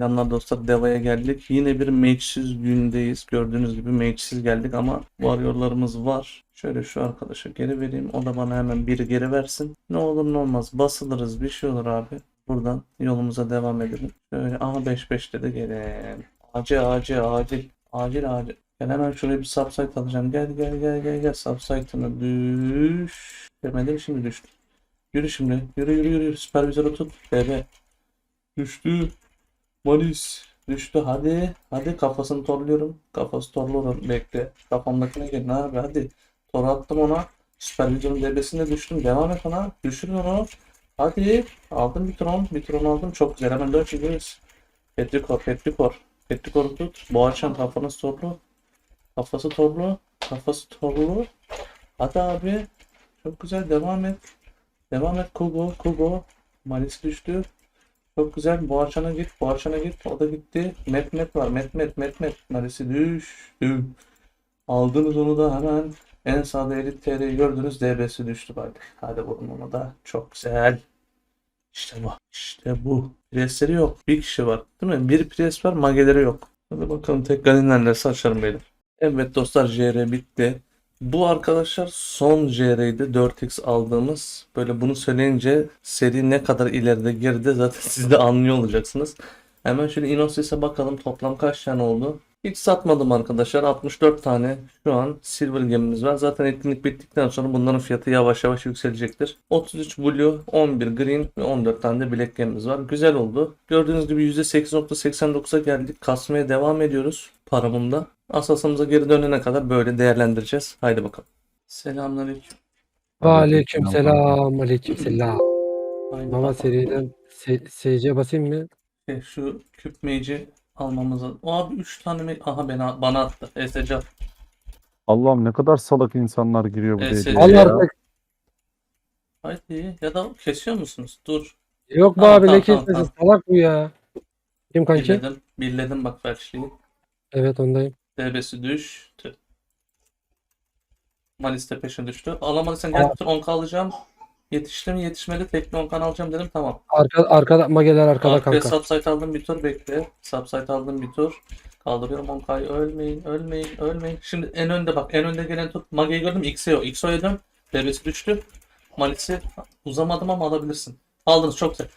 Selamlar dostlar. Deva'ya geldik. Yine bir mage'siz gündeyiz. Gördüğünüz gibi mage'siz geldik ama warrior'larımız var. Şöyle şu arkadaşa geri vereyim. O da bana hemen biri geri versin. Ne olur ne olmaz. Basılırız. Bir şey olur abi. Buradan yolumuza devam edelim. Şöyle aha 5 5 dedi gelin. Acil acil acil. Acil acil. Ben hemen şuraya bir subsite alacağım. Gel gel gel gel gel. Subsite'ını düş. Demedim şimdi düştü. Yürü şimdi. Yürü yürü yürü. Süpervizörü tut. Bebe. Düştü. Malis. Düştü. Hadi. Hadi kafasını torluyorum. Kafası torluyorum. Bekle. Kafamdakine gelin abi. Hadi. Tor attım ona. Süpervizörün debesine düştüm. Devam et ona. Düşürün onu. Hadi. Aldım bir tron. Bir tron aldım. Çok güzel. Hemen dön çekiyoruz. Petrikor. Petrikor. Petrikor'u tut. Boğaçan kafanız torlu. Kafası torlu. Kafası torlu. Hadi abi. Çok güzel. Devam et. Devam et. Kubo. Kubo. Malis düştü. Çok güzel. Boğaçan'a git. Boğaçan'a git. O da gitti. Met met var. Met met met met. Malis'i düştü. Aldınız onu da hemen. En sağda Elit TR'yi gördünüz. DB'si düştü bak. Hadi vurun onu da. Çok güzel. İşte bu. İşte bu. Presleri yok. Bir kişi var. Değil mi? Bir pres var. Mageleri yok. Hadi bakalım tek galinlerle açarım beyler. Evet dostlar JR bitti. Bu arkadaşlar son JR'ydi 4x aldığımız. Böyle bunu söyleyince seri ne kadar ileride girdi zaten siz de anlıyor olacaksınız. Hemen şöyle Inosis'e bakalım toplam kaç tane oldu. Hiç satmadım arkadaşlar. 64 tane şu an Silver gemimiz var. Zaten etkinlik bittikten sonra bunların fiyatı yavaş yavaş yükselecektir. 33 Blue, 11 Green ve 14 tane de Black gemimiz var. Güzel oldu. Gördüğünüz gibi %8.89'a geldik. Kasmaya devam ediyoruz paramında. Asasımıza geri dönene kadar böyle değerlendireceğiz. Haydi bakalım. Selamünaleyküm. Aleyküm selam, aleyküm selam. Baba seriden SC basayım mı? Şey, Şu küp mage'i almamız lazım. O abi 3 tane mage... Aha bana, bana attı. SC. Allah'ım ne kadar salak insanlar giriyor bu senin- Al Ya. artık. Haydi. Ya da kesiyor musunuz? Dur. Yok be Tamam, abi tamam, ne tamam, kesmesi salak bu ya. Kim kanki? Birledim. Birledim bak felçliği. Evet ondayım. DB'si düştü. Malis de peşine düştü. Alamadıysan gel Aa. bütün 10k alacağım. Yetişti mi yetişmedi. Tekli 10k alacağım dedim tamam. Arka, arkada mageler arkada Arkaya kanka. subsite aldım bir tur bekle. Subsite aldım bir tur. Kaldırıyorum 10k'yı ölmeyin ölmeyin ölmeyin. Şimdi en önde bak en önde gelen tut. Mage'yi gördüm XO. XO'ya dön. DB'si düştü. Malis'i uzamadım ama alabilirsin. Aldınız çok güzel.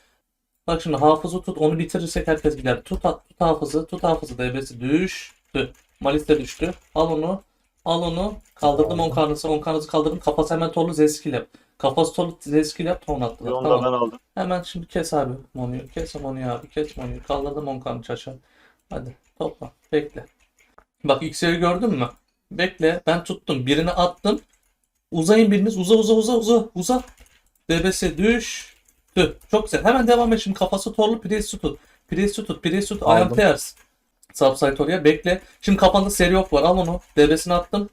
Bak şimdi hafızı tut onu bitirirsek herkes gider. Tut, tut hafızı tut hafızı DB'si düştü. Malis de düştü. Al onu. Al onu. Kaldırdım 10 karnısı. 10 karnısı kaldırdım. Kafası hemen torlu zeskil yap. Kafası torlu zeskil yap. Ton attılar. Onu Tamam. da ben aldım. Hemen şimdi kes abi Monu'yu. Kes Monu'yu abi. Kes Monu'yu. Kaldırdım 10 kanı çaça. Hadi topla. Bekle. Bak X'leri gördün mü? Bekle. Ben tuttum. Birini attım. Uzayın biriniz. Uza uza uza uza. Uza. DBS düştü. Çok güzel. Hemen devam et. Şimdi kafası torlu. Priest'i tut. Priest'i tut. Priest'i tut. Aldım. ters. Subsite oraya. Bekle. Şimdi kafanda seri yok var. Al onu. DB'sini attım.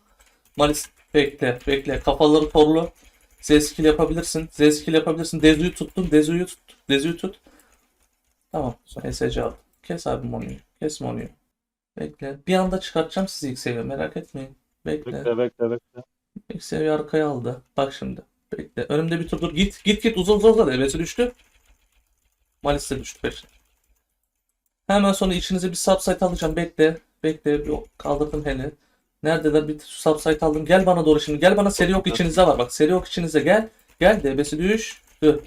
Malis. Bekle. Bekle. Kafaları torlu. Z skill yapabilirsin. Z skill yapabilirsin. Dezu'yu tuttum. Dezu'yu tut. Dezu'yu tut. Tamam. Sonra SC al. Kes abi Monu'yu. Kes Monu'yu. Bekle. Bir anda çıkartacağım sizi ilk seviye. Merak etmeyin. Bekle. Bekle bekle bekle. İlk seviye arkaya aldı. Bak şimdi. Bekle. Önümde bir tur dur. Git. Git git. Uza uza uza. Evesi düştü. Malis de düştü peşine. Hemen sonra içinize bir subsite alacağım. Bekle. Bekle. Bir kaldırdım hele. Neredeler? Bir subsite aldım. Gel bana doğru şimdi. Gel bana seri yok içinizde var. Bak seri yok içinizde. Gel. Gel. DB'si düştü.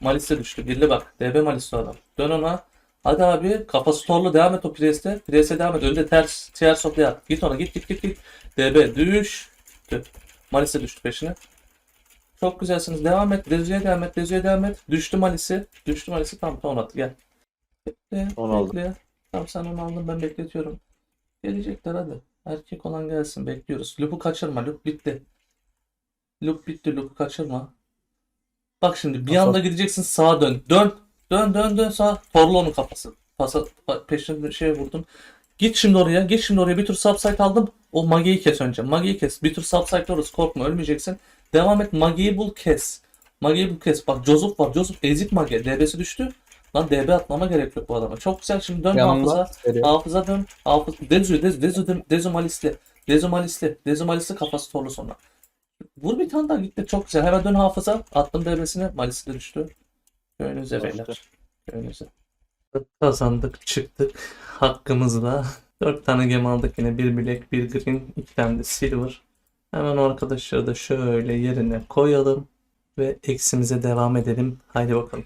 Malis de düştü. Birli bak. DB Malis adam. Dön ona. Hadi abi. Kafası torlu. Devam et o Priest'e. Priest'e devam et. Önde ters. Sopya at. Git ona. Git git git git. DB düştü. Malis'e düştü peşine. Çok güzelsiniz. Devam et. Dezu'ya devam et. Dezu'ya devam et. Düştü Malis'i. Düştü Malis'i. Tamam tamam at. Gel. Bekle. Onu aldım. bekle. Tamam sen onu aldın. Ben bekletiyorum. Gelecekler hadi. Erkek olan gelsin. Bekliyoruz. Loop'u kaçırma. Loop bitti. Loop bitti. Loop'u kaçırma. Bak şimdi bir anda gideceksin sağa dön. Dön. Dön dön dön sağa. Torlu onun kafası. Pasa, pa- peşine bir şey vurdun. Git şimdi oraya. Git şimdi oraya. Bir tur subsite aldım. O Magi'yi kes önce. Magi'yi kes. Bir tur subsite orası. Korkma ölmeyeceksin. Devam et. Magi'yi bul kes. Magi'yi bul kes. Bak Joseph var. Joseph ezik Magi. DB'si düştü. Lan DB atmama gerek yok bu adama. Çok güzel. Şimdi dön hafıza. Hafıza dön. Hafız. Dezu, Dezu, Dezu, Dezu, Dezu Malisli. Dezu Malisli. Dezu Malisli kafası torlu sonra. Vur bir tane daha gitti. Çok güzel. Hemen dön hafıza. Attım DB'sine. Malisi de düştü. Düştü. beyler. Köyünüze. Kazandık çıktık hakkımızda. 4 tane gem aldık yine. Bir black, bir green, iki tane de silver. Hemen o arkadaşları da şöyle yerine koyalım. Ve eksimize devam edelim. Haydi bakalım.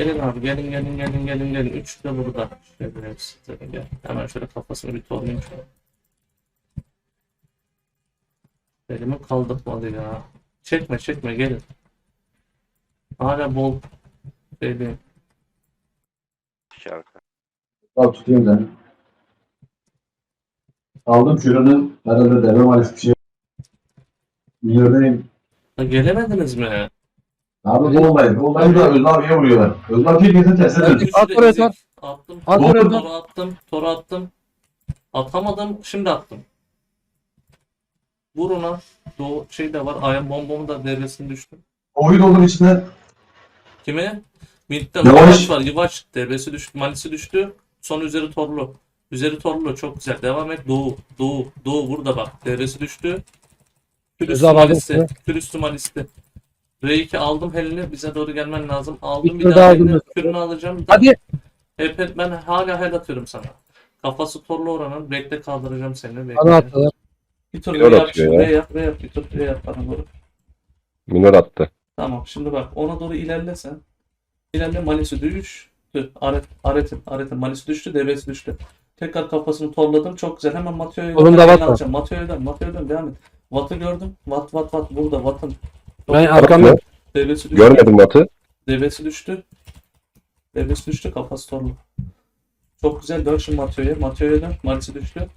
Gelin abi gelin gelin gelin gelin gelin. Üç de burada. Şöyle hepsi gel. Hemen şöyle kafasını bir torlayayım şöyle. Elimi kaldırmadı ya. Çekme çekme gelin. Hala bol şeyli. Şarkı. Al tutayım da. Aldım şuranın herhalde deve maalesef bir şey. Milyardayım. Ha, gelemediniz mi? Abi olmayın. Olmayın da Özlem abiye vuruyorlar. Özlem abi Ben döndü. üçü At oraya, ezik. at. Attım. At oraya, Toru at. attım. Toru attım. Atamadım. Şimdi attım. Vur ona. O şey de var. Ayağım bombamı da devresine düştü. Oyun olur içinde. Kime? Mid'de Yavaş. Var. Yavaş. Devresi düştü. Malisi düştü. Son üzeri torlu. Üzeri torlu. Çok güzel. Devam et. Doğu. Doğu. Doğu. Burada bak. Devresi düştü. Külüstü malisi. Külüstü malisi. R2 aldım helini. Bize doğru gelmen lazım. Aldım Bir bir daha mesela. Kürünü alacağım. Hadi. Hep ben hala hel atıyorum sana. Kafası torlu oranın. Bekle kaldıracağım seni. Bekle. Bana attılar. Bir tur Minor yap. atıyor Şimdi ya. Yap. R yap. Bir tur R yap bana doğru. Minor attı. Tamam şimdi bak ona doğru ilerlesen. İlerle malisi düştü. Aret, aretin, aretin malisi düştü, devesi düştü. Tekrar kafasını torladım. Çok güzel. Hemen Mateo'ya Onun da Watt var. Mateo'ya dön, Mateo'ya dön. Devam et. Watt'ı gördüm. Watt, Watt, Watt. Burada Watt'ın. Ben arkamda. Devesi düştü. Görmedim Batı. Devesi düştü. Devesi düştü. Kafası torlu. Çok güzel. Dön şimdi Mateo'ya. Mateo'ya dön. Malisi düştü.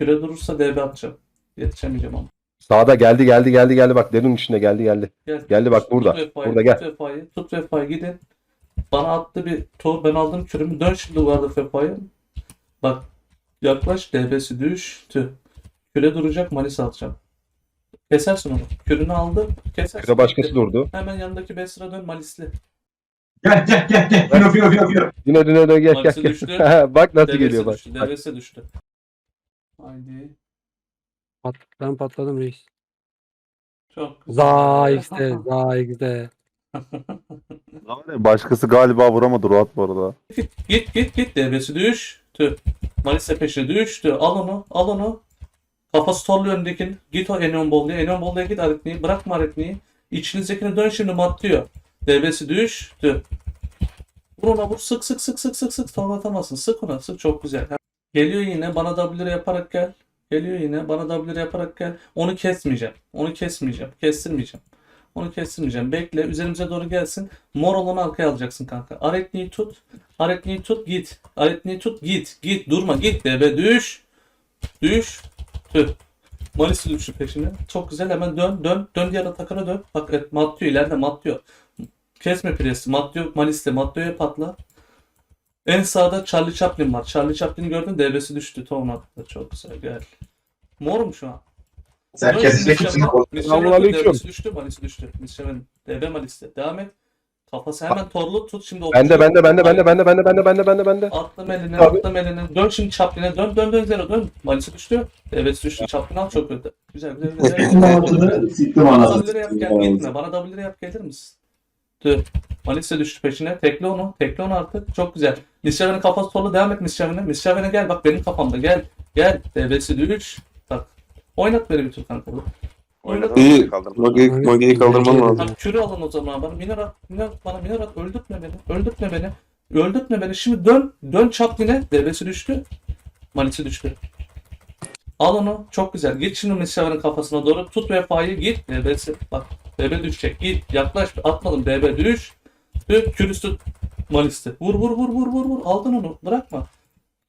Küre durursa DB atacağım. Yetişemeyeceğim ama. Sağda geldi geldi geldi geldi bak derin içinde geldi geldi. Gel. Geldi bak Tut burada. vefayı, Burada gel. Tut vefayı. Tut vefayı gidin. Bana attı bir tur. Ben aldım kürümü. Dön şimdi duvarda vefayı. Bak. Yaklaş. DB'si düştü. Küre duracak. Malis atacağım. Kesersin onu. Kürünü aldı. Kesersin. Kısa başkası durdu. Hemen yanındaki Besra dön Malisli. Gel gel gel gel. Fino fino fino fino. Yine döne döne gel gel Malisi gel. düştü. bak nasıl DB'si geliyor bak. düştü. Bak. Düştü. Haydi. Pat, ben patladım reis. Çok güzel. Za X'de. Za X'de. Başkası galiba vuramadı Ruat bu arada. Git git git DB'si düştü. Malise peşine düştü. Al onu al onu. Kafası torlu öndekini. Git o Enion Bowl'ya. Enion Bowl'ya git Aritni'yi. Bırakma Aritni'yi. İçinizdekini dön şimdi matlıyor. DB'si düştü. Vur ona vur. Sık sık sık sık sık sık. Torlatamazsın. Sık ona. Sık çok güzel. Geliyor yine. Bana W yaparak gel. Geliyor yine. Bana W yaparak gel. Onu kesmeyeceğim. Onu kesmeyeceğim. Kestirmeyeceğim. Onu kestirmeyeceğim. Bekle. Üzerimize doğru gelsin. Mor olanı arkaya alacaksın kanka. Aretni'yi tut. Aretni'yi tut git. Aretni'yi tut git. Git durma git. Debe düş. Düş. Tüh. Malisi düştü peşine. Çok güzel hemen dön dön. Dön diğer atakana dön. Bak evet Matteo ileride Matteo. Kesme presi. Matteo Malis'te. Matteo'ya patla. En sağda Charlie Chaplin var. Charlie Chaplin'i gördün DB'si düştü. Tom attı. Çok güzel gel. Morum şu an. Sen kesinlikle şimdi kimsin? Mishamen. Mishamen Selamünaleyküm. DB'si düştü. Malisi düştü. Mishamen. DB Malis'te. Devam et. Kafası hemen torlu tut şimdi. Bende okçu- bende bende bende bende bende bende bende bende bende. Attım eline, Abi. attım eline. Dön şimdi Chaplin'e. Dön, dön, dön, zero, dön. Malisi düştü. Evet düştü. Chaplin al çok kötü. Güzel, güzel, güzel. Güzel. siktim Bana anasını. W'leri yap gel gitme. Bana W'leri yap gelir misin? Tüh. Malisi düştü peşine. Tekle onu. Tekle onu artık. Çok güzel. Mishaven'in kafası torlu. Devam et Mishaven'e. Mishaven'e gel. Bak benim kafamda. Gel. Gel. DB'si düş. Bak. Oynat beni bir tur kanka. İyi. Mage'yi Mage'yi kaldırman lazım. Abi kürü alın o zaman bana. Miner at, miner at bana miner at. Öldürtme beni. Öldürtme beni. Öldürtme beni. Şimdi dön. Dön Chaplin'e. Devesi düştü. Malisi düştü. Al onu. Çok güzel. Git şimdi Mishaver'in kafasına doğru. Tut vefayı. Git. DB'si. Bak. DB düşecek. Git. Yaklaş. Atmadım. DB düş. Dön. Kürüstü Malis'te. Vur vur vur vur vur vur. Aldın onu. Bırakma.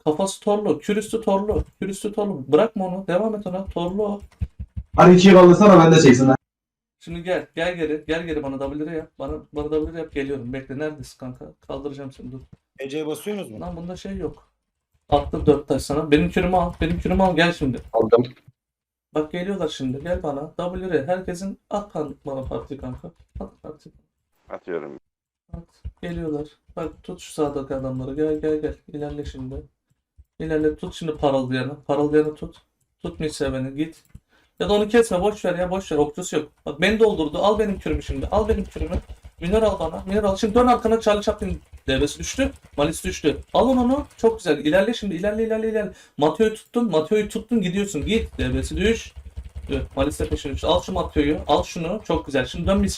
Kafası torlu. Kürüstü torlu. Kürüstü torlu. Bırakma onu. Devam et ona. Torlu o. Hadi ikiye kaldırsana ben de çeksin. Şimdi gel, gel geri, gel geri bana W'leri yap. Bana bana W'leri yap geliyorum. Bekle neredesin kanka? Kaldıracağım seni dur. Ece'ye basıyorsunuz mu? Lan bunda şey yok. Attım dört taş sana. Benim kürümü al. Benim kürümü al gel şimdi. Aldım. Bak geliyorlar şimdi. Gel bana. W'leri. Herkesin at kan bana parti kanka. At parti. Atıyorum. At. Geliyorlar. Bak tut şu sağdaki adamları. Gel gel gel. İlerle şimdi. İlerle tut şimdi parıldayanı. Parıldayanı tut. Tutma hiç seveni git. Ya da onu kesme boş ver ya boş ver okçusu yok. Bak beni doldurdu al benim kürümü şimdi al benim kürümü. Miner al bana miner al. Şimdi dön arkana Charlie Chaplin devresi düştü. Malis düştü. Al onu çok güzel ilerle şimdi ilerle ilerle ilerle. Mateo'yu tuttun Mateo'yu tuttun gidiyorsun git devresi düş. Dur. Malis'e peşine düş. Al şu Mateo'yu al şunu çok güzel. Şimdi dön. Miss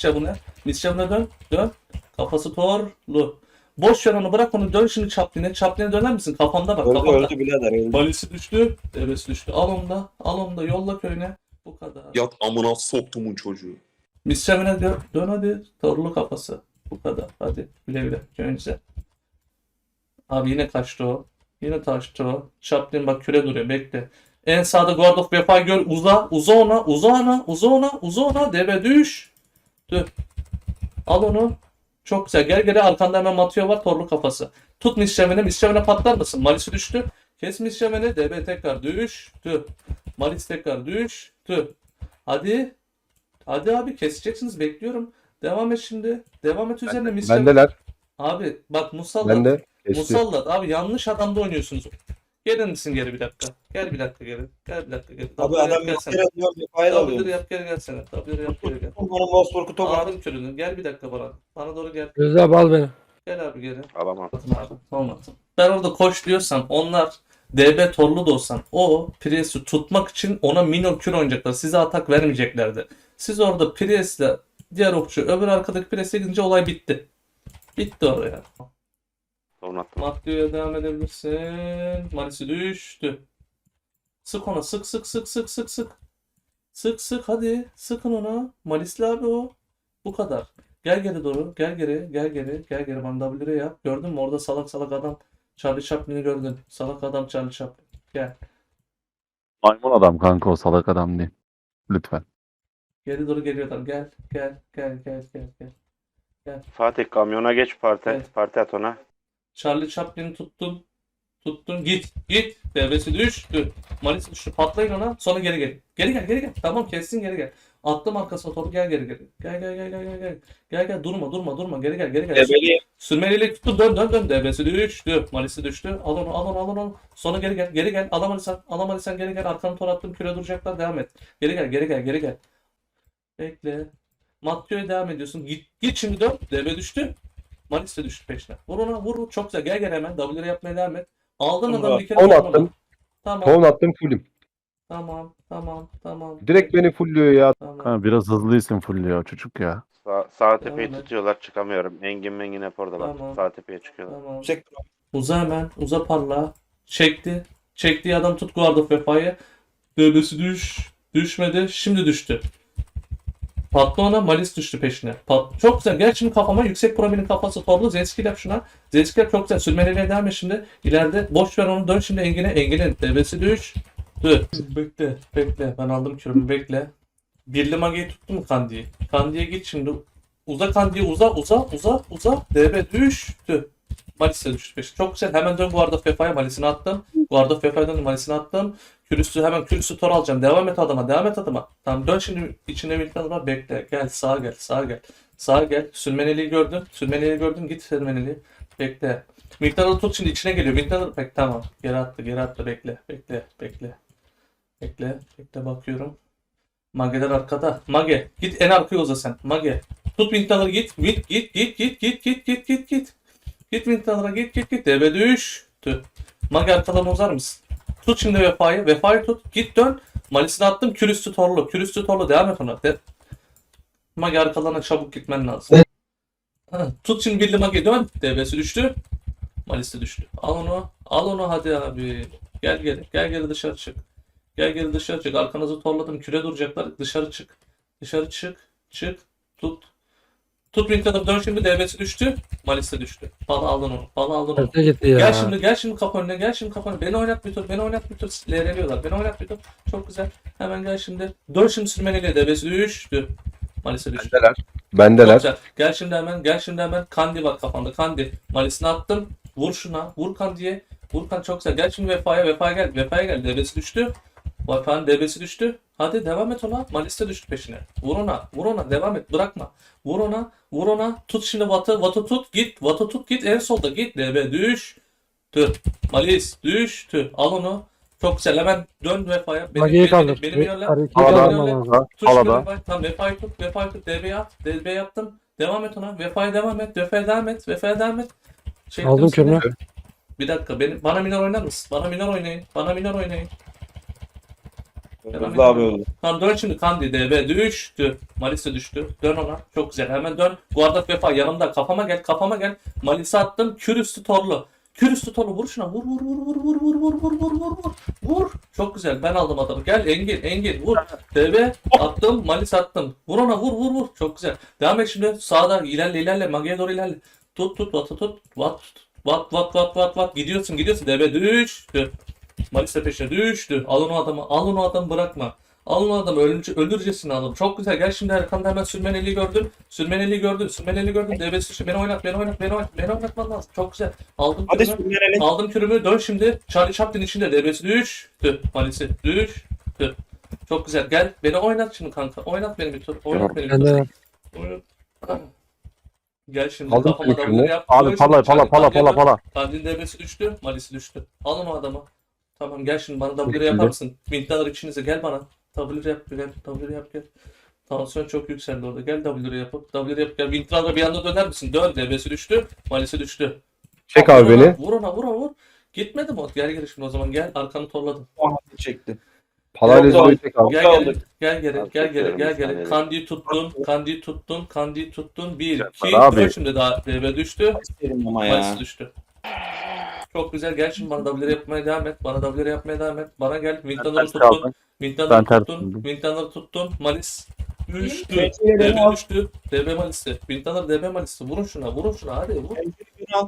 Chabon'a dön dön. Kafası torlu. Boş ver onu bırak onu dön şimdi Chaplin'e. Chaplin'e döner misin? Kafamda bak Öldü kafamda. öldü birader öldü. Balisi düştü. Devesi düştü. Al onu da. Al onu da yolla köyüne. Bu kadar. Yat amına soktumun çocuğu. Misçemine dön, dön hadi. Torlu kafası. Bu kadar. Hadi. Güle güle. Önce. Abi yine kaçtı o. Yine kaçtı o. Chaplin bak küre duruyor. Bekle. En sağda Guard of Vefa gör. Uza. Uza ona. Uza ona. Uza ona. Uza ona. Deve düş. Dur. Al onu. Çok güzel. Gel geri arkanda hemen Mateo var. Torlu kafası. Tut Misçemine. Misçemine patlar mısın? Malisi düştü. Kes Misçemine. Deve tekrar düştü. Malis tekrar düştü. Hadi. Hadi abi keseceksiniz bekliyorum. Devam et şimdi. Devam et üzerine Misçemine. Bendeler. Abi bak Musallat. Bende. Geçti. Musallat abi yanlış adamda oynuyorsunuz. Gelin misin geri bir dakika. Gel bir dakika geri. Gel bir dakika geri. Abi adam yap, W'leri alıyor. yap geri gelsene. W'leri yap geri gel. Bana Wolfsburg'u top at. Aldım körünü. Gel bir dakika bana. Bana doğru gel. Gözde abi al beni. Gel abi geri. Alamam. Atın abi. Tamam atın. Ben orada koş diyorsam onlar DB torlu da olsan o Priest'i tutmak için ona minor kür oynayacaklar. Size atak vermeyeceklerdi. Siz orada Priest'le diğer okçu öbür arkadaki Priest'e gidince olay bitti. Bitti oraya. Maddio'ya devam edebilirsin. Malisi düştü. Sık ona sık sık sık sık sık sık. Sık sık hadi. Sıkın ona. Malisli abi o. Bu kadar. Gel geri doğru. Gel geri. Gel geri. Gel geri. Bana W yap. Gördün mü? Orada salak salak adam. Charlie Chaplin'i gördün. Salak adam Charlie Chaplin. Gel. Maymun adam kanka o salak adam değil. Lütfen. Geri doğru geliyorlar. Gel. Gel. Gel. Gel. Gel. Gel. Fatih kamyona geç parti. Evet. Parti at ona. Charlie Chaplin'i tuttun. Tuttun. Git. Git. Devresi düştü. Malisi düştü. Patlayın ona. Sonra geri gel. Geri gel. Geri gel. Tamam kessin geri gel. Attım arkasına topu gel geri geri. Gel gel gel gel gel gel. Gel gel durma durma durma. Geri gel geri gel. Debeli. Sürmeliyle tuttu dön dön dön. Devresi düştü. Malisi düştü. Al onu al onu al onu. Sonra geri gel. Geri gel. Alamalisan. Alamalisan geri gel. Arkanı tor attım. Küre duracaklar. Devam et. Geri gel geri gel geri gel. Bekle. Mattio'ya devam ediyorsun. Git, git şimdi dön. Devre düştü. Malis de düştü peşine. Vur ona vur. Çok güzel. Gel gel hemen. W'leri yapmaya devam et. Aldın adamı bir kere. Attım. Tamam. Ton attım fullüm. Tamam. Tamam. Tamam. Direkt beni fullüyor ya. Tamam. Kanka biraz hızlı isim fulluyor çocuk ya. Sağ, sağ tepeyi Devam et. tutuyorlar çıkamıyorum. Engin mengin hep oradalar. Tamam. Sağ tepeye çıkıyorlar. Tamam. Yüksek Uza hemen. Uza parla. Çekti. Çektiği adam tut Guard of Vefa'yı. Dövbesi düş. Düşmedi. Şimdi düştü. Patla ona Malis düştü peşine. Pat çok güzel. Gel şimdi kafama yüksek probinin kafası torlu. Zenski yap şuna. Zenski yap çok güzel. Sürmeleriyle devam et şimdi. İleride boş ver onu dön şimdi Engin'e. Engin'in devesi düş. Bekle. Bekle. Ben aldım kürümü. Bekle. Birli Magi'yi tuttu mu Kandi'yi? Kandi'ye git şimdi. Uza Kandi'ye uza uza uza uza. DB düştü. Malis'e peşine. Çok güzel. Hemen dön Guard of Vefa'ya Malis'ini attım. Guard of Vefa'ya dön Malis'ini attım. Kürüsü hemen kürüsü tor alacağım. Devam et adama. Devam et adama. Tamam dön şimdi içinde bir tane var. Bekle. Gel sağa gel. Sağa gel. Sağa gel. Sülmeneli'yi gördün. Sülmeneli'yi gördün. Git Sülmeneli. Bekle. Miktarı tut şimdi içine geliyor. Miktarı bek tamam. Geri attı. Geri attı. Bekle. Bekle. Bekle. Bekle. Bekle bakıyorum. Mage'ler arkada. Mage. Git en arkaya uza sen. Mage. Tut Miktarı git. Git git git git git git git git git. Git Miktar'a git git git. Deve düştü. Mage arkadan uzar mısın? Tut şimdi Vefa'yı. Vefa'yı tut. Git dön. Malisini attım. Kürüstü torlu. Kürüstü torlu. Devam et ona. De Mage arkalarına çabuk gitmen lazım. Ha, Tut şimdi birli Mage dön. Devesi düştü. Malisi düştü. Al onu. Al onu hadi abi. Gel gel. Gel geri dışarı çık. Gel geri dışarı çık. Arkanızı torladım. Küre duracaklar. Dışarı çık. Dışarı çık. Çık. Tut. Tut Ring'den dön şimdi. Devesi düştü. Malisi düştü. Pala aldın onu. Pala aldın onu. Öte gitti ya. Gel şimdi gel şimdi kapı önüne gel şimdi kapı önüne. Beni oynat bir tur. Beni oynat bir tur. Lereliyorlar. Beni oynat bir tur. Çok güzel. Hemen gel şimdi. Dön şimdi sürmeliyle devesi düştü. Malis'e düştü. Bendeler. Bendeler. güzel. Gel şimdi hemen. Gel şimdi hemen. Kandi var kafanda. Kandi. Malis'ini attım. Vur şuna. Vur Kandi'ye. Vur Kandi çok güzel. Gel şimdi Vefa'ya. Vefa'ya gel. Vefa'ya gel. Devesi düştü. Vefa'nın devesi düştü. Hadi devam et ona. Malis de düştü peşine. Vur ona. Vur ona. Devam et. Bırakma. Vur ona. Vur ona. Tut şimdi Vat'ı. Vat'ı tut. Git. Vat'ı tut. Git. En solda git. DB düş. Tü. Malis düştü. Al onu. Çok güzel. Hemen dön vefaya. Benim, benim, kaldır. benim, benim yönle. Ha, Tuş vefayı. Tamam vefayı tut. Vefayı tut. DB'ye at. DB'ye yaptım. Devam et ona. Vefaya devam et. Vefaya devam et. Vefaya devam et. Şey Aldım kürünü. Bir dakika. Benim, bana minor oynar mısın? Bana minor oynayın. Bana minor oynayın. Abi öldü. Tamam dön şimdi Kandi DB düştü. Malisi düştü. Dön ona. Çok güzel. Hemen dön. Guardat Vefa yanımda. Kafama gel. Kafama gel. Malisi attım. Kür üstü torlu. Kür üstü torlu. Vur şuna. Vur vur vur vur vur vur vur vur vur vur vur. Vur. Çok güzel. Ben aldım adamı. Gel Engin. Engin. Vur. DB attım. Malis attım. Vur ona. Vur vur vur. Çok güzel. Devam et şimdi. Sağda ilerle ilerle. Magiye doğru ilerle. Tut tut. Vatı tut. Vat. Vat vat vat vat vat. Gidiyorsun gidiyorsun. DB düştü. Malis de peşine düştü. Alın o adamı. Alın o adamı bırakma. Alın o adamı ölünce, öldürcesini alın. Çok güzel. Gel şimdi arkamda hemen sürmeneli gördün. Sürmeneli gördün. Sürmeneli gördün. DB'si işte beni oynat. Beni oynat. Beni oynat. Beni oynatman lazım. Çok güzel. Aldım Hadi kürümü. Aldım kürümü. Dön şimdi. Charlie Chaplin içinde. DB'si düştü. Malisi düştü. Çok güzel. Gel. Beni oynat şimdi kanka. Oynat beni bir tur. Oynat beni bir tur. Oynat. Gel şimdi Aldım kafama kürünü. da yap. Abi Dön pala şimdi. pala Charlie, pala pala pala. Kandil DB'si düştü. Malisi düştü. Alın o adamı. Tamam gel şimdi bana W yapar mısın? Mintler içinize gel bana. W yap gel. W yap gel. Tansiyon çok yükseldi orada. Gel W yapıp. W yap gel. Mintler'da bir anda döner misin? Dön. DB'si düştü. Malisi düştü. Çek Vur abi ona, beni. Vur ona vur ona vur. Gitmedi mi? Gel gel şimdi o zaman gel. Arkanı torladım. Ahmet'i çekti. Palarez Yok, boyu çek abi. Gel. Gel Gel güzel Gel bir geri. saniye. Kandiyi tuttun. Kandiyi tuttun. Kandiyi tuttun. Bir, iki, dön şimdi daha DB düştü. Malisi düştü. Çok güzel. Gel şimdi bana W yapmaya devam et. Bana W yapmaya devam et. Bana gel. Windtanner'ı ters tuttun. Ben ters tuttun. kaldım. Windtanner'ı tuttun. Malis düştü. DB düştü. DB Malis'i. Windtanner DB Malis'i. Vurun şuna. Vurun şuna. Hadi vur.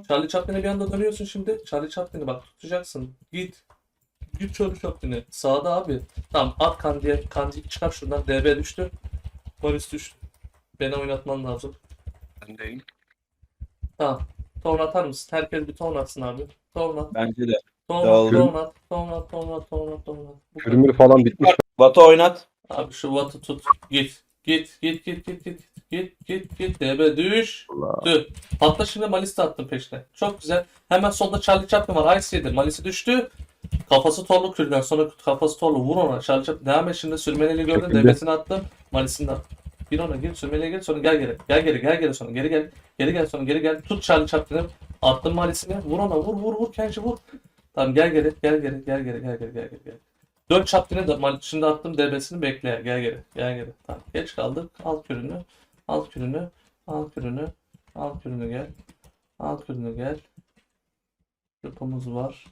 Charlie Chaplin'e bir anda dönüyorsun şimdi. Charlie Chaplin'i bak tutacaksın. Git. Git Charlie Chaplin'e. Sağda abi. Tamam at Kandi'ye. Kandi çıkar şuradan. DB düştü. Malis düştü. Beni oynatman lazım. Tamam. Tavun atar mısın? Herkes bir tavun atsın abi. Tavun. Bence de. Tavun at, Dağılın. tavun at, tavun Kürmür falan bitmiş. Batu oynat. Abi şu vatı tut. Git. Git, git, git, git, git, git, git, git. DB düş. Allah. Dü. Hatta şimdi Malis'i de attım peşine. Çok güzel. Hemen solda Charlie Chaplin var. Ice. Malis'i düştü. Kafası torlu kürden. Sonra kafası torlu. Vur ona. Charlie Chaplin. Devam et şimdi. Sürmeneli gördün. Çekildi. DB'sini attım. Malis'ini de attım. Bir ona gir. Sürmeliye gel. Sonra gel geri. Gel geri. Gel geri sonra. Geri gel. Geri gel sonra. Geri gel. Tut Charlie Chaplin'i. Attım Malis'ini. Vur ona. Vur vur vur. Kenji vur. Tamam gel geri. Gel geri. Gel geri. Gel geri. Gel geri. Gel. Dön Chaplin'e de şimdi attım DB'sini bekle. Gel geri. Gel geri. Tamam. Geç kaldık. Al kürünü. Al kürünü. Al kürünü. Al kürünü gel. Al kürünü gel. Yapımız var.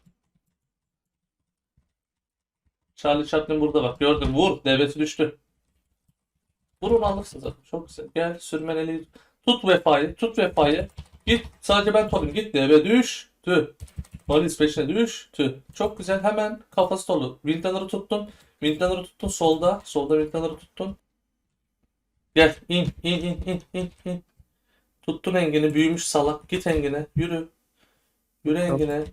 Charlie Chaplin burada bak. Gördün. Vur. Devleti düştü. Vurun alırsın zaten. Çok güzel. Gel sürmeneli. Tut vefayı. Tut vefayı. Git. Sadece ben tolayım. Git. Deve düştü. Malis peşine düştü. Çok güzel. Hemen kafası dolu. Windrunner'ı tuttun. Windrunner'ı tuttun solda. Solda Windrunner'ı tuttun. Gel. in in in in in in. Tuttun Engin'i. Büyümüş salak. Git Engin'e. Yürü. Yürü Engin'e.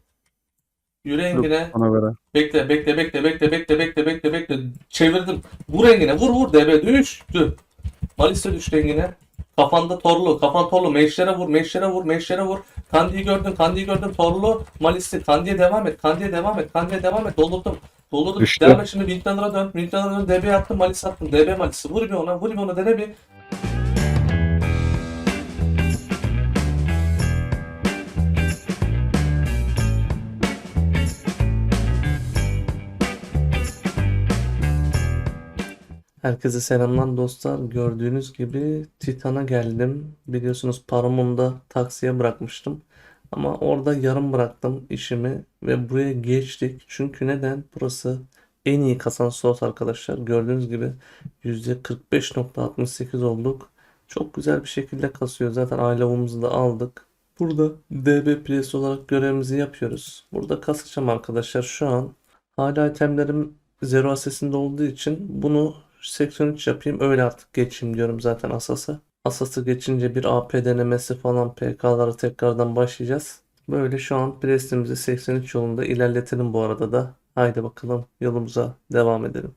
Yürü Engin'e. Ona göre. Bekle bekle bekle bekle bekle bekle bekle bekle. Çevirdim. Vur Engin'e. Vur vur. DB düştü. Malis de düştü Engin'e. Kafanda torlu. Kafan torlu. Meşlere vur. Meşlere vur. Meşlere vur. Kandi'yi gördün. Kandi'yi gördün. Torlu. Malis'i. Kandi'ye devam et. Kandi'ye devam et. Kandi'ye devam et. Doldurdum. Doldurdum. Düştü. Devam et şimdi. Windrunner'a dön. Windrunner'a dön. DB attım. Malis attım. DB Malis'i. Vur bir ona. Vur bir ona. Dene bir. Herkese selamlar dostlar. Gördüğünüz gibi Titan'a geldim. Biliyorsunuz paramı da taksiye bırakmıştım. Ama orada yarım bıraktım işimi ve buraya geçtik. Çünkü neden? Burası en iyi kasan slot arkadaşlar. Gördüğünüz gibi %45.68 olduk. Çok güzel bir şekilde kasıyor. Zaten ailevumu da aldık. Burada DB Press olarak görevimizi yapıyoruz. Burada kasacağım arkadaşlar. Şu an hala itemlerim Zero Assassin'de olduğu için bunu 83 yapayım öyle artık geçeyim diyorum zaten Asas'a. Asas'ı geçince bir AP denemesi falan PK'lara tekrardan başlayacağız. Böyle şu an prestimizi 83 yolunda ilerletelim bu arada da. Haydi bakalım yolumuza devam edelim.